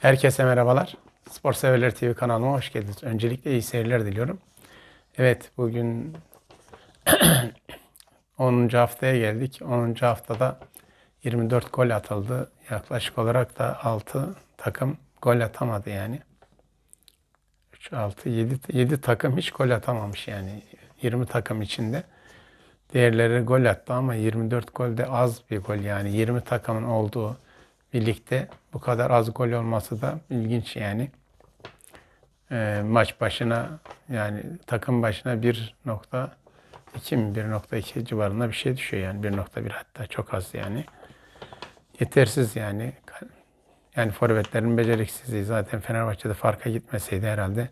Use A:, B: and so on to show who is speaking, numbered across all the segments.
A: Herkese merhabalar. Spor Severler TV kanalıma hoş geldiniz. Öncelikle iyi seyirler diliyorum. Evet, bugün 10. haftaya geldik. 10. haftada 24 gol atıldı. Yaklaşık olarak da 6 takım gol atamadı yani. 3, 6, 7, 7 takım hiç gol atamamış yani. 20 takım içinde. Diğerleri gol attı ama 24 gol de az bir gol yani. 20 takımın olduğu birlikte bu kadar az gol olması da ilginç yani. Ee, maç başına yani takım başına 1.2 mi 1.2 civarında bir şey düşüyor yani 1.1 hatta çok az yani. Yetersiz yani. Yani forvetlerin beceriksizliği zaten Fenerbahçe'de farka gitmeseydi herhalde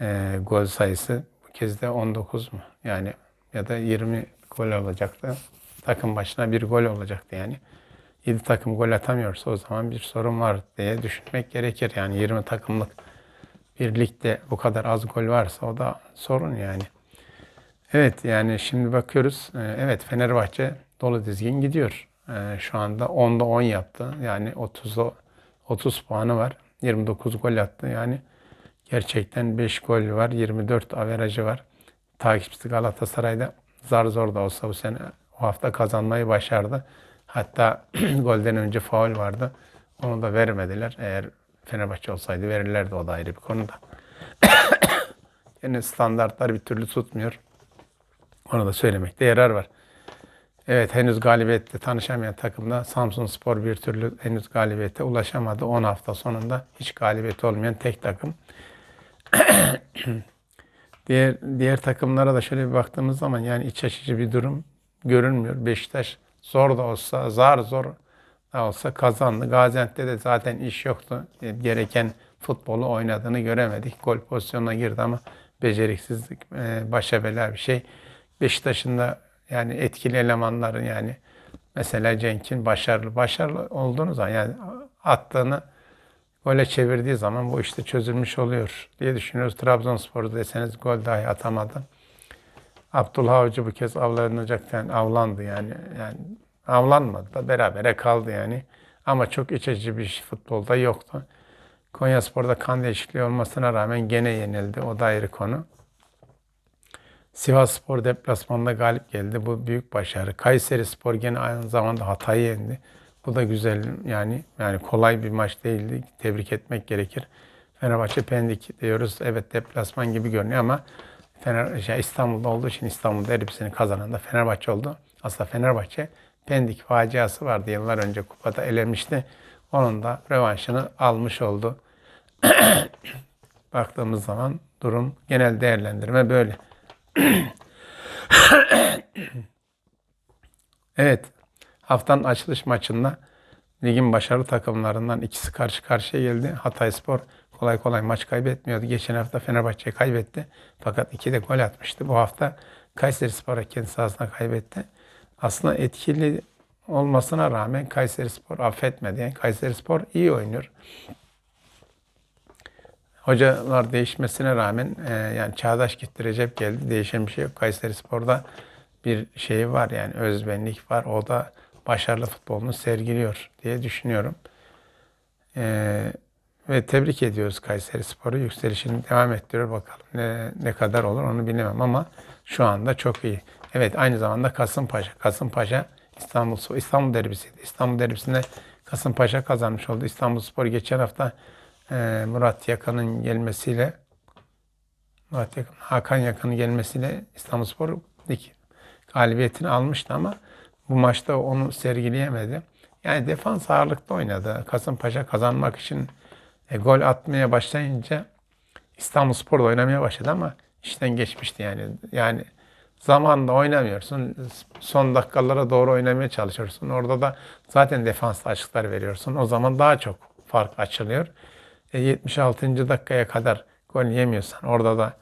A: e, gol sayısı bu kez de 19 mu? Yani ya da 20 gol olacaktı. Takım başına bir gol olacaktı yani. 7 takım gol atamıyorsa o zaman bir sorun var diye düşünmek gerekir. Yani 20 takımlık bir ligde bu kadar az gol varsa o da sorun yani. Evet yani şimdi bakıyoruz. Ee, Evet Fenerbahçe dolu dizgin gidiyor. Ee, Şu anda 10'da 10 yaptı. Yani 30'da 30 puanı var. 29 gol attı. Yani gerçekten 5 gol var. 24 averajı var. Takipçisi Galatasaray'da zar zor da olsa bu sene o hafta kazanmayı başardı. Hatta golden önce faul vardı. Onu da vermediler. Eğer Fenerbahçe olsaydı verirlerdi o da ayrı bir konuda. Yine standartlar bir türlü tutmuyor. Onu da söylemekte yarar var. Evet henüz galibiyette tanışamayan takımda Samsun Spor bir türlü henüz galibiyete ulaşamadı. 10 hafta sonunda hiç galibiyeti olmayan tek takım. diğer diğer takımlara da şöyle bir baktığımız zaman yani iç açıcı bir durum görünmüyor. Beşiktaş zor da olsa, zar zor da olsa kazandı. Gaziantep'te de zaten iş yoktu. E, Gereken futbolu oynadığını göremedik. Gol pozisyonuna girdi ama beceriksizlik e, başa bela bir şey. Beşiktaş'ın da yani etkili elemanların yani mesela Cenk'in başarılı başarılı olduğunu zaman yani attığını gole çevirdiği zaman bu işte çözülmüş oluyor diye düşünüyoruz. Trabzonspor deseniz gol dahi atamadı. Abdullah Avcı bu kez avlanacakken avlandı yani. Yani avlanmadı da berabere kaldı yani. Ama çok iç açıcı bir futbolda yoktu. Konyaspor'da kan değişikliği olmasına rağmen gene yenildi. O da ayrı konu. Sivas Spor deplasmanda galip geldi. Bu büyük başarı. Kayseri Spor gene aynı zamanda Hatay'ı yendi. Bu da güzel yani yani kolay bir maç değildi. Tebrik etmek gerekir. Fenerbahçe Pendik diyoruz. Evet deplasman gibi görünüyor ama Fener, şey, İstanbul'da olduğu için İstanbul derbisini kazanan da Fenerbahçe oldu. Aslında Fenerbahçe Pendik faciası vardı yıllar önce kupada elenmişti. Onun da revanşını almış oldu. Baktığımız zaman durum genel değerlendirme böyle. evet, haftanın açılış maçında ligin başarılı takımlarından ikisi karşı karşıya geldi. Hatay Spor kolay kolay maç kaybetmiyordu. Geçen hafta Fenerbahçe kaybetti. Fakat iki de gol atmıştı. Bu hafta Kayseri Spor'a kendi sahasında kaybetti. Aslında etkili olmasına rağmen Kayseri Spor affetmedi. Yani Kayseri Spor iyi oynuyor. Hocalar değişmesine rağmen e, yani çağdaş gitti Recep geldi. Değişen bir şey yok. Kayseri Spor'da bir şey var yani özbenlik var. O da başarılı futbolunu sergiliyor diye düşünüyorum. E, ve tebrik ediyoruz Kayseri Spor'u. Yükselişini devam ettiriyor. Bakalım ne, ne kadar olur onu bilemem ama şu anda çok iyi. Evet aynı zamanda Kasımpaşa. Kasımpaşa İstanbul İstanbul derbisiydi. İstanbul derbisinde Kasımpaşa kazanmış oldu. İstanbul Spor geçen hafta e, Murat Yakan'ın gelmesiyle Murat Yakan, Hakan Yakan'ın gelmesiyle İstanbul Spor lig galibiyetini almıştı ama bu maçta onu sergileyemedi. Yani defans ağırlıkta oynadı. Kasımpaşa kazanmak için e, gol atmaya başlayınca İstanbul Spor'da oynamaya başladı ama işten geçmişti yani. Yani zamanla oynamıyorsun. Son dakikalara doğru oynamaya çalışıyorsun. Orada da zaten defanslı açıklar veriyorsun. O zaman daha çok fark açılıyor. E, 76. dakikaya kadar gol yemiyorsan orada da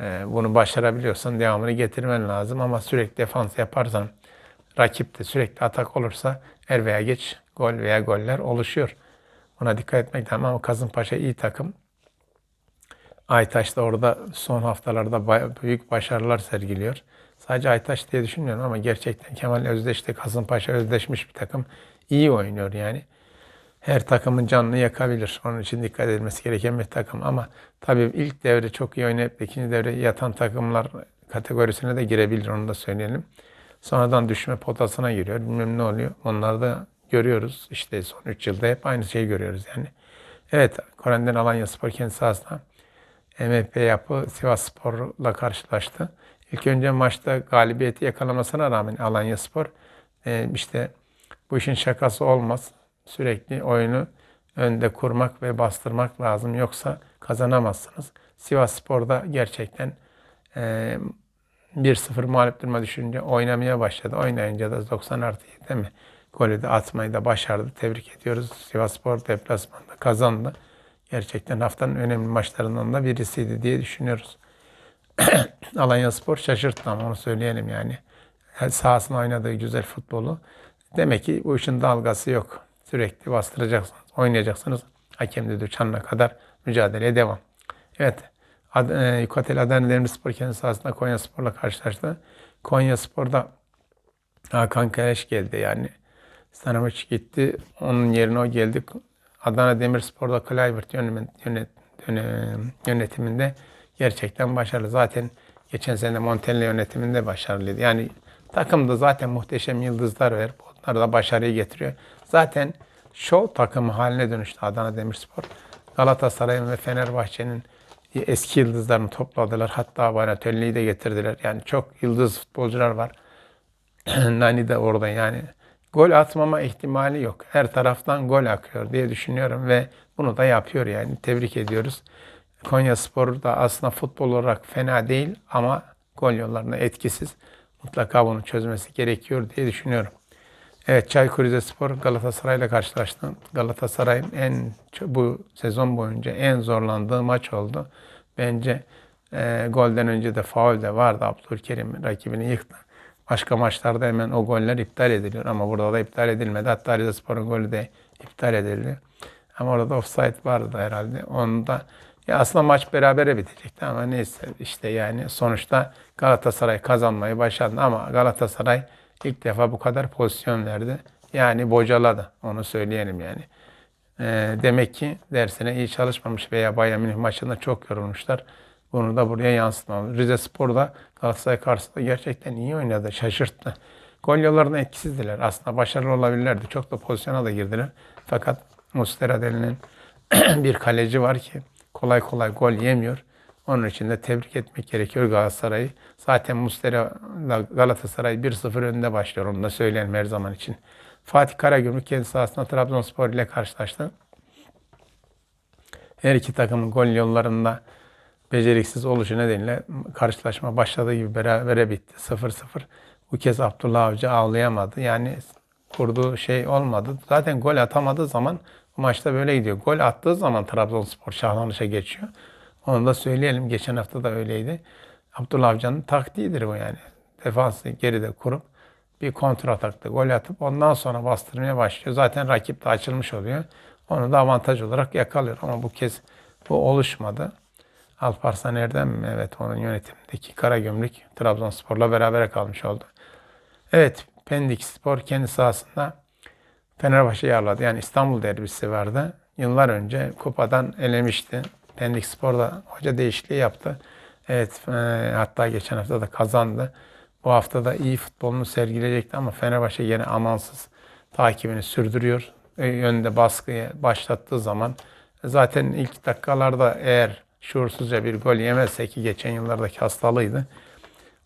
A: e, bunu başarabiliyorsan devamını getirmen lazım. Ama sürekli defans yaparsan rakip de sürekli atak olursa er veya geç gol veya goller oluşuyor. Buna dikkat etmek lazım ama Kasımpaşa iyi takım. Aytaş da orada son haftalarda büyük başarılar sergiliyor. Sadece Aytaş diye düşünmüyorum ama gerçekten Kemal Özdeş de Kasımpaşa özdeşmiş bir takım. İyi oynuyor yani. her takımın canını yakabilir. Onun için dikkat edilmesi gereken bir takım. Ama tabii ilk devre çok iyi oynayıp ikinci devre yatan takımlar kategorisine de girebilir. Onu da söyleyelim. Sonradan düşme potasına giriyor. Bilmem ne oluyor. Onları da görüyoruz. İşte son 3 yılda hep aynı şeyi görüyoruz yani. Evet, Koren'den Alanya Spor kendi sahasında MHP yapı Sivas Spor'la karşılaştı. İlk önce maçta galibiyeti yakalamasına rağmen Alanya Spor e, işte bu işin şakası olmaz. Sürekli oyunu önde kurmak ve bastırmak lazım. Yoksa kazanamazsınız. Sivas Spor'da gerçekten e, 1-0 mağlup duruma düşünce oynamaya başladı. Oynayınca da 90 artı 7'de mi golü de atmayı da başardı. Tebrik ediyoruz. Sivas Spor deplasmanda kazandı. Gerçekten haftanın önemli maçlarından da birisiydi diye düşünüyoruz. Alanya Spor şaşırttı ama onu söyleyelim yani. Her sahasında oynadığı güzel futbolu. Demek ki bu işin dalgası yok. Sürekli bastıracaksınız, oynayacaksınız. Hakem düdüğü çanına kadar mücadeleye devam. Evet, Ad, e, Yukatel Adana Demirspor kendi sahasında Konya Spor'la karşılaştı. Konya Spor'da Hakan Keleş geldi yani. Stanovic gitti. Onun yerine o geldi. Adana Demirspor'da Kluivert yönet, yönet, yönet- yönetiminde gerçekten başarılı. Zaten geçen sene Montella yönetiminde başarılıydı. Yani takımda zaten muhteşem yıldızlar var. Onlar da başarıyı getiriyor. Zaten şov takımı haline dönüştü Adana Demirspor. Galatasaray'ın ve Fenerbahçe'nin eski yıldızlarını topladılar. Hatta Banatelli'yi de getirdiler. Yani çok yıldız futbolcular var. Nani de orada yani. Gol atmama ihtimali yok. Her taraftan gol akıyor diye düşünüyorum ve bunu da yapıyor yani. Tebrik ediyoruz. Konya Spor da aslında futbol olarak fena değil ama gol yollarında etkisiz. Mutlaka bunu çözmesi gerekiyor diye düşünüyorum. Evet Çaykur Rizespor Galatasaray'la karşılaştı. Galatasaray'ın en bu sezon boyunca en zorlandığı maç oldu. Bence e, golden önce de faul de vardı. Abdülkerim rakibini yıktı. Başka maçlarda hemen o goller iptal ediliyor ama burada da iptal edilmedi. Hatta Rizespor'un golü de iptal edildi. Ama orada offside vardı herhalde. Onu da ya aslında maç berabere bitecekti ama neyse işte yani sonuçta Galatasaray kazanmayı başardı ama Galatasaray ilk defa bu kadar pozisyon verdi. Yani bocaladı. Onu söyleyelim yani. Ee, demek ki dersine iyi çalışmamış veya Bayern Münih maçında çok yorulmuşlar. Bunu da buraya yansıtmalı. Rize Spor da Galatasaray karşısında gerçekten iyi oynadı. Şaşırttı. Gol yollarında etkisizdiler. Aslında başarılı olabilirlerdi. Çok da pozisyona da girdiler. Fakat Mustera denilen bir kaleci var ki kolay kolay gol yemiyor. Onun için de tebrik etmek gerekiyor Galatasaray'ı. Zaten Mustera Galatasaray 1-0 önünde başlıyor. Onu da söyleyelim her zaman için. Fatih Karagümrük kendi sahasında Trabzonspor ile karşılaştı. Her iki takımın gol yollarında beceriksiz oluşu nedeniyle karşılaşma başladığı gibi berabere bitti. 0-0. Bu kez Abdullah Avcı ağlayamadı. Yani kurduğu şey olmadı. Zaten gol atamadığı zaman maçta böyle gidiyor. Gol attığı zaman Trabzonspor şahlanışa geçiyor. Onu da söyleyelim. Geçen hafta da öyleydi. Abdullah Avcı'nın taktiğidir bu yani. Defansı geride kurup bir kontra atakta gol atıp ondan sonra bastırmaya başlıyor. Zaten rakip de açılmış oluyor. Onu da avantaj olarak yakalıyor. Ama bu kez bu oluşmadı. Alparslan Erdem? Evet onun yönetimindeki Karagümrük Trabzonspor'la beraber kalmış oldu. Evet Pendik Spor kendi sahasında Fenerbahçe'yi ağırladı. Yani İstanbul derbisi vardı. Yıllar önce kupadan elemişti. Pendik Spor'da hoca değişikliği yaptı. Evet e, hatta geçen hafta da kazandı. Bu hafta da iyi futbolunu sergileyecekti ama Fenerbahçe yine amansız takibini sürdürüyor. E, Önde baskıyı başlattığı zaman zaten ilk dakikalarda eğer şuursuzca bir gol yemezse ki geçen yıllardaki hastalığıydı.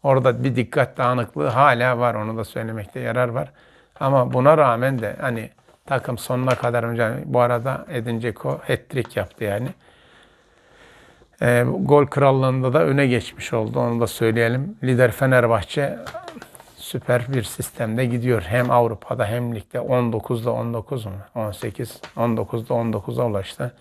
A: Orada bir dikkat dağınıklığı hala var. Onu da söylemekte yarar var. Ama buna rağmen de hani takım sonuna kadar önce bu arada Edin Dzeko hat-trick yaptı yani. E, gol krallığında da öne geçmiş oldu. Onu da söyleyelim. Lider Fenerbahçe süper bir sistemde gidiyor. Hem Avrupa'da hem ligde 19'da 19 mu? 18, 19'da 19'a ulaştı.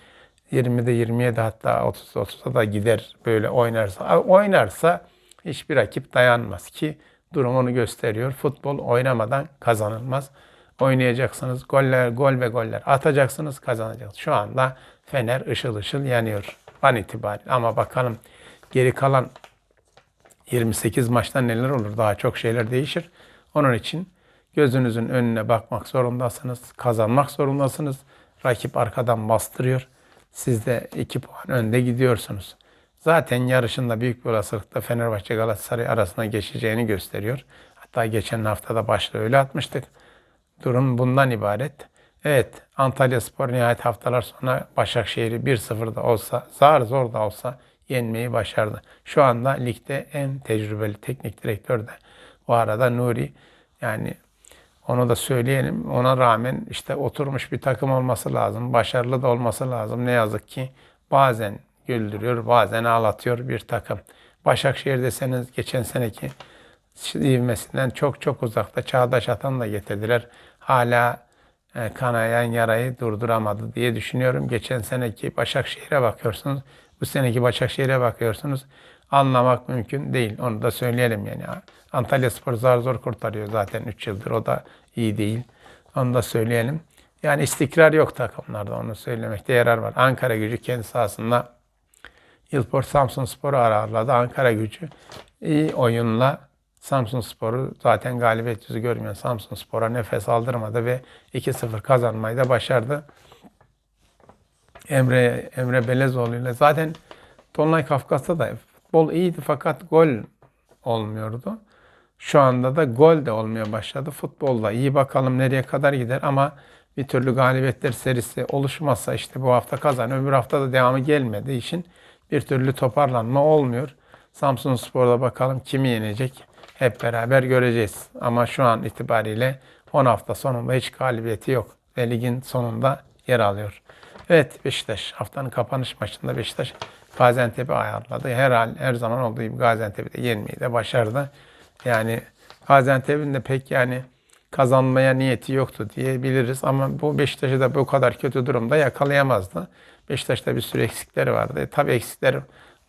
A: 20'de 27 hatta 30'da 30'a da gider böyle oynarsa. Oynarsa hiçbir rakip dayanmaz ki durum onu gösteriyor. Futbol oynamadan kazanılmaz. Oynayacaksınız. Goller, gol ve goller atacaksınız, kazanacaksınız. Şu anda Fener ışıl ışıl yanıyor an itibariyle. Ama bakalım geri kalan 28 maçta neler olur? Daha çok şeyler değişir. Onun için gözünüzün önüne bakmak zorundasınız. Kazanmak zorundasınız. Rakip arkadan bastırıyor. Siz de 2 puan önde gidiyorsunuz. Zaten yarışında büyük bir olasılıkla Fenerbahçe Galatasaray arasına geçeceğini gösteriyor. Hatta geçen hafta da başta öyle atmıştık. Durum bundan ibaret. Evet Antalya Spor nihayet haftalar sonra Başakşehir'i 1-0'da olsa, zar zor da olsa yenmeyi başardı. Şu anda ligde en tecrübeli teknik direktör de bu arada Nuri. Yani onu da söyleyelim. Ona rağmen işte oturmuş bir takım olması lazım. Başarılı da olması lazım. Ne yazık ki bazen güldürüyor, bazen ağlatıyor bir takım. Başakşehir deseniz geçen seneki ivmesinden çok çok uzakta. Çağdaş Atan da getirdiler. Hala e, kanayan yarayı durduramadı diye düşünüyorum. Geçen seneki Başakşehir'e bakıyorsunuz. Bu seneki Başakşehir'e bakıyorsunuz. Anlamak mümkün değil. Onu da söyleyelim yani. Antalya Spor zar zor kurtarıyor zaten 3 yıldır. O da iyi değil. Onu da söyleyelim. Yani istikrar yok takımlarda. Onu söylemekte yarar var. Ankara gücü kendi sahasında Yılport Samsun Spor'u ağırladı. Ankara gücü iyi oyunla Samsun Spor'u zaten galibiyet yüzü görmeyen Samsun Spor'a nefes aldırmadı ve 2-0 kazanmayı da başardı. Emre Emre Belezoğlu ile zaten Tonlay Kafkas'ta da futbol iyiydi fakat gol olmuyordu. Şu anda da gol de olmaya başladı. Futbolda iyi bakalım nereye kadar gider ama bir türlü galibiyetler serisi oluşmazsa işte bu hafta kazan öbür hafta da devamı gelmedi işin bir türlü toparlanma olmuyor. Samsun Spor'da bakalım kimi yenecek hep beraber göreceğiz. Ama şu an itibariyle 10 hafta sonunda hiç galibiyeti yok ve ligin sonunda yer alıyor. Evet Beşiktaş haftanın kapanış maçında Beşiktaş Gaziantep'i ayarladı. Her her zaman olduğu gibi Gaziantep'i de yenmeyi de başardı. Yani Gaziantep'in de pek yani kazanmaya niyeti yoktu diyebiliriz. Ama bu Beşiktaş'ı da bu kadar kötü durumda yakalayamazdı. Beşiktaş'ta bir sürü eksikleri vardı. E, tabii eksikler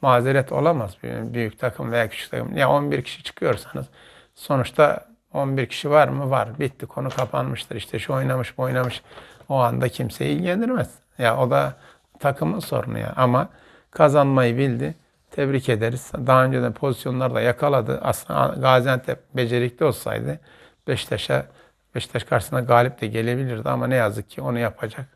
A: mazeret olamaz büyük, takım veya küçük takım. Ya 11 kişi çıkıyorsanız sonuçta 11 kişi var mı? Var. Bitti. Konu kapanmıştır. İşte şu oynamış bu oynamış. O anda kimseyi ilgilendirmez. Ya o da takımın sorunu ya. Ama kazanmayı bildi. Tebrik ederiz. Daha önceden pozisyonlarda yakaladı. Aslında Gaziantep becerikli olsaydı Beşiktaş'a Beşiktaş karşısında galip de gelebilirdi ama ne yazık ki onu yapacak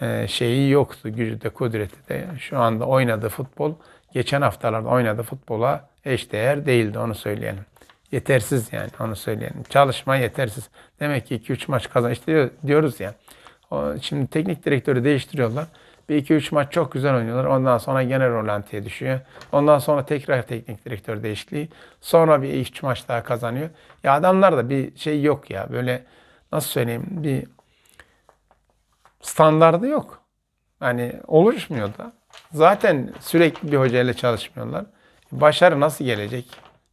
A: e, şeyi yoktu. Gücü de kudreti de şu anda oynadığı futbol geçen haftalarda oynadığı futbola eşdeğer değildi onu söyleyelim. Yetersiz yani onu söyleyelim. Çalışma yetersiz. Demek ki 2-3 maç kazan. İşte diyoruz ya. Şimdi teknik direktörü değiştiriyorlar. Bir iki üç maç çok güzel oynuyorlar. Ondan sonra gene rolantiye düşüyor. Ondan sonra tekrar teknik direktör değişikliği. Sonra bir üç maç daha kazanıyor. Ya adamlar da bir şey yok ya. Böyle nasıl söyleyeyim bir standardı yok. Hani oluşmuyor da. Zaten sürekli bir hocayla çalışmıyorlar. Başarı nasıl gelecek?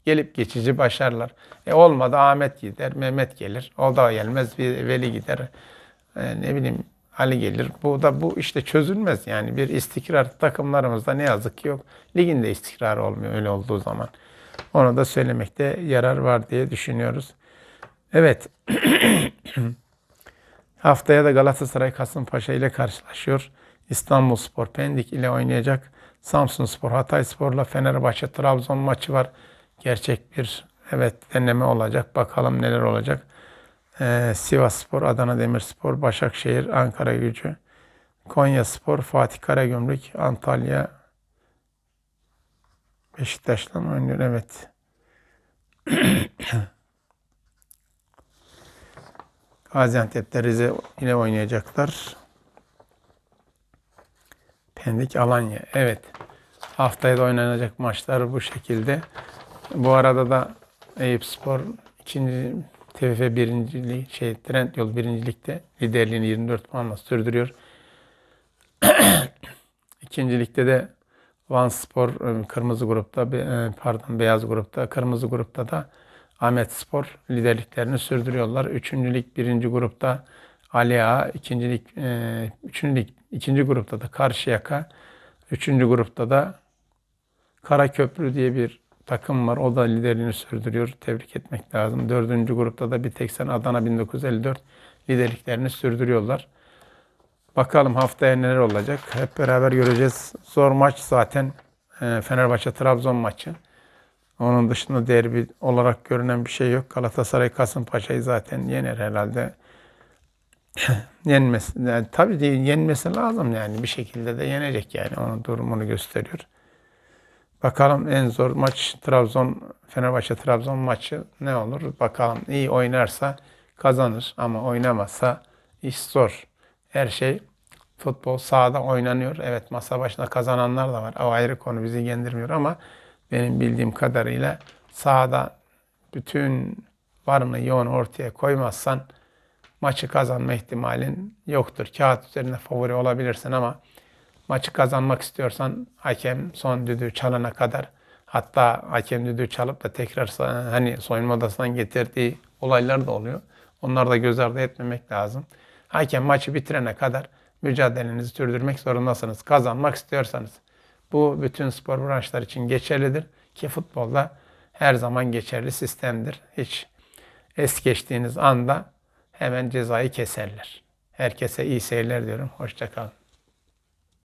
A: Gelip geçici başarılar. E olmadı Ahmet gider, Mehmet gelir. O da gelmez, bir Veli gider. E ne bileyim Ali gelir. Bu da bu işte çözülmez. Yani bir istikrar takımlarımızda ne yazık ki yok. Liginde istikrar olmuyor öyle olduğu zaman. Onu da söylemekte yarar var diye düşünüyoruz. Evet. Haftaya da Galatasaray Kasımpaşa ile karşılaşıyor. İstanbul Spor Pendik ile oynayacak. Samsun Spor, Hatay Spor'la Fenerbahçe Trabzon maçı var. Gerçek bir evet deneme olacak. Bakalım neler olacak. Ee, Sivas Spor, Adana Demirspor, Başakşehir, Ankara Gücü, Konya Spor, Fatih Karagümrük, Antalya, Beşiktaş'tan oynuyor. Evet. Gaziantep'te Rize yine oynayacaklar. Pendik Alanya. Evet. Haftaya da oynanacak maçlar bu şekilde. Bu arada da Eyüp Spor ikinci TFF birinciliği şey Trend Yol birincilikte liderliğini 24 puanla sürdürüyor. İkincilikte de Van Spor e, kırmızı grupta e, pardon beyaz grupta kırmızı grupta da Ahmet Spor liderliklerini sürdürüyorlar. Üçüncülük birinci grupta Ali Ağa, ikincilik, e, üçüncülük, ikinci grupta da Karşıyaka, üçüncü grupta da Karaköprü diye bir takım var. O da liderliğini sürdürüyor. Tebrik etmek lazım. Dördüncü grupta da bir tek sen Adana 1954 liderliklerini sürdürüyorlar. Bakalım haftaya neler olacak. Hep beraber göreceğiz. Zor maç zaten e, Fenerbahçe-Trabzon maçı. Onun dışında derbi olarak görünen bir şey yok. Galatasaray Kasımpaşa'yı zaten yener herhalde. yenmesi, yani tabii yenmesi lazım yani bir şekilde de yenecek yani onun durumunu gösteriyor. Bakalım en zor maç Trabzon Fenerbahçe Trabzon maçı ne olur? Bakalım iyi oynarsa kazanır ama oynamazsa iş zor. Her şey futbol sahada oynanıyor. Evet masa başında kazananlar da var. O ayrı konu bizi ilgilendirmiyor ama benim bildiğim kadarıyla sahada bütün varını yoğun ortaya koymazsan maçı kazanma ihtimalin yoktur. Kağıt üzerinde favori olabilirsin ama maçı kazanmak istiyorsan hakem son düdüğü çalana kadar hatta hakem düdüğü çalıp da tekrar hani soyunma odasından getirdiği olaylar da oluyor. Onları da göz ardı etmemek lazım. Hakem maçı bitirene kadar mücadelenizi sürdürmek zorundasınız. Kazanmak istiyorsanız. Bu bütün spor branşları için geçerlidir ki futbolda her zaman geçerli sistemdir. Hiç es geçtiğiniz anda hemen cezayı keserler. Herkese iyi seyirler diyorum. Hoşçakalın.